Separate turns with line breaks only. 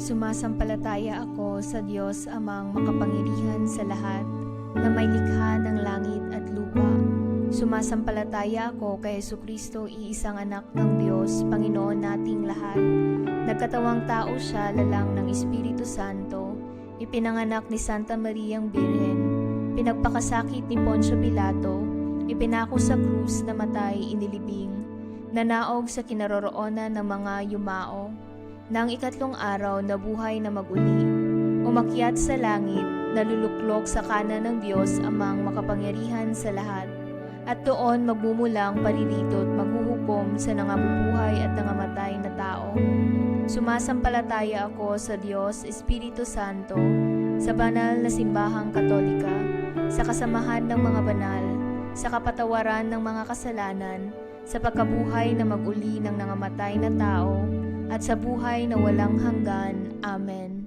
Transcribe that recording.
Sumasampalataya ako sa Diyos amang makapangyarihan sa lahat na may likha ng langit at lupa. Sumasampalataya ako kay Yesu Kristo, iisang anak ng Diyos, Panginoon nating lahat. Nagkatawang tao siya lalang ng Espiritu Santo, ipinanganak ni Santa Mariang Birhen, pinagpakasakit ni Poncio Pilato, ipinako sa krus na matay inilibing, nanaog sa kinaroroonan ng mga yumao, nang ikatlong araw na buhay na maguli, umakyat sa langit, naluluklok sa kanan ng Diyos amang makapangyarihan sa lahat, at doon magmumulang paririto at maghuhukom sa nangabubuhay at nangamatay na tao. Sumasampalataya ako sa Diyos, Espiritu Santo, sa banal na simbahang katolika, sa kasamahan ng mga banal, sa kapatawaran ng mga kasalanan, sa pagkabuhay na maguli ng nangamatay na tao, at sa buhay na walang hanggan. Amen.